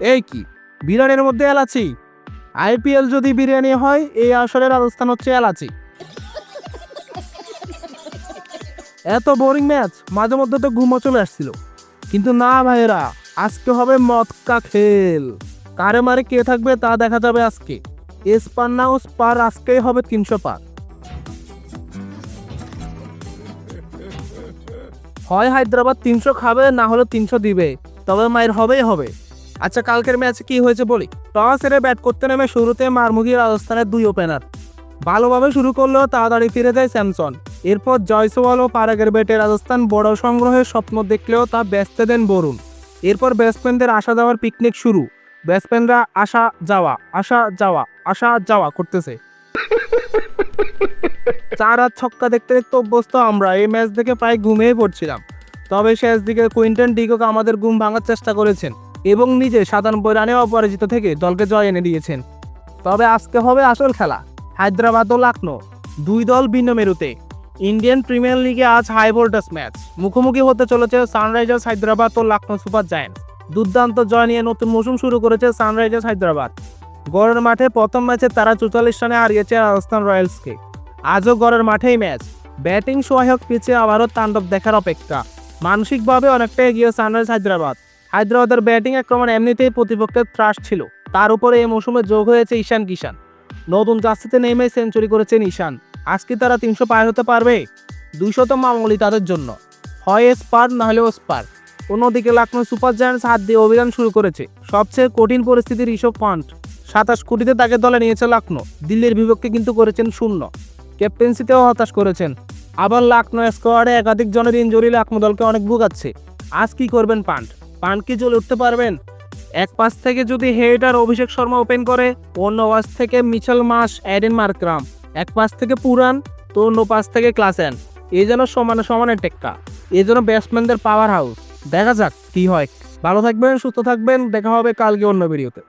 এই কি? বিরিয়ানির মধ্যে এলাচি? আইপিএল যদি বিরিয়ানি হয়, এই আসরের অবস্থান হচ্ছে এলাচি। এত বোরিং ম্যাচ মাঝে মধ্যে তো ঘুমো চলে আসছিল। কিন্তু না ভাইরা আজকে হবে মতকা খেল। কারে মারে কে থাকবে তা দেখা যাবে আজকে। এসপার না ও স্পার আজকেই হবে তিনশো পার। হয় হায়দ্রাবাদ তিনশো খাবে, না হলে তিনশো দিবে। তবে মায়ের হবেই হবে। আচ্ছা কালকের ম্যাচে কি হয়েছে বলি? টস এরে ব্যাট করতে নেমে শুরুতে মারমুগি রাজস্থানের দুই ওপেনার ভালোভাবে শুরু করলেও তাড়াতাড়ি ফিরে যায় স্যামসন। এরপর জয়সওয়াল ও পারাগের ব্যাটে রাজস্থান বড় সংগ্রহের স্বপ্ন দেখলেও তা ব্যস্ত দেন বরুণ। এরপর ব্যাটসম্যানদের আসা যাওয়ার পিকনিক শুরু। ব্যাটসম্যানরা আসা যাওয়া আসা যাওয়া আসা যাওয়া করতেছে। চার আর ছক্কা দেখতে দেখতে অভ্যস্ত আমরা, এই ম্যাচ দেখে প্রায় ঘুমিয়ে পড়ছিলাম। তবে শেষ দিকে কুইন্টন ডিকক আমাদের ঘুম ভাঙার চেষ্টা করেছেন। এবং নিজে সাতানব্বই রানে অপরাজিত থেকে দলকে জয় এনে দিয়েছেন। তবে আজকে হবে আসল খেলা, হায়দ্রাবাদ ও লখনৌ। দুই দল ভিন্ন মেরুতে। ইন্ডিয়ান প্রিমিয়ার লিগে আজ হাই ভোল্টেজ ম্যাচ। মুখোমুখি হতে চলেছে সানরাইজার্স হায়দ্রাবাদ ও লখনৌ সুপার জায়ান্টস। দুর্দান্ত জয় নিয়ে নতুন মৌসুম শুরু করেছে সানরাইজার্স হায়দ্রাবাদ। গড়ের মাঠে প্রথম ম্যাচে তারা চুয়াল্লিশ রানে হারিয়েছে রাজস্থান রয়্যালসকে। আজও গড়ের মাঠেই ম্যাচ। ব্যাটিং সহায়ক পিচে আবারও তাণ্ডব দেখার অপেক্ষা। মানসিকভাবে অনেকটা এগিয়ে সানরাইজ হায়দ্রাবাদ। হায়দ্রাবাদের ব্যাটিং আক্রমণ এমনিতেই প্রতিপক্ষের ত্রাস ছিল। তার উপরে এই মৌসুমে যোগ হয়েছে ঈশান কিষান। নতুন জার্সিতে নেমে সেঞ্চুরি করেছেন ঈশান। আজকে তারা তিনশো পার হতে পারবে দুইশত মামলি তাদের জন্য। হয় স্পার, না হলেও স্পার। অন্যদিকে লখনৌ সুপার জায়ান্টস হাত দিয়ে অভিযান শুরু করেছে। সবচেয়ে কঠিন পরিস্থিতির ঋষভ পান্ট। সাতাশ কোটিতে তাকে দলে নিয়েছে লখনৌ দিল্লির বিপক্ষে কিন্তু করেছেন শূন্য। ক্যাপ্টেন্সিতেও হতাশ করেছেন। আবার লখনৌ স্কোয়াডে একাধিক জনের ইঞ্জুরি লখনৌ দলকে অনেক ভুগাচ্ছে। আজ কি করবেন পান্ট? পান্ট কি চলে উঠতে পারবেন? এক পাশ থেকে যদি হেড আর অভিষেক শর্মা ওপেন করে, অন্য পাশ থেকে মিচেল মাস অ্যাডেন মার্ক্রাম। এক পাশ থেকে পুরান, তো অন্য পাশ থেকে ক্লাসেন। এই যেন সমানে সমানে টেক্কা। এই যেন ব্যাটসম্যানদের পাওয়ার হাউস দেখা যাক কি হয়। ভালো থাকবেন, সুস্থ থাকবেন। দেখা হবে কালকে অন্য ভিডিওতে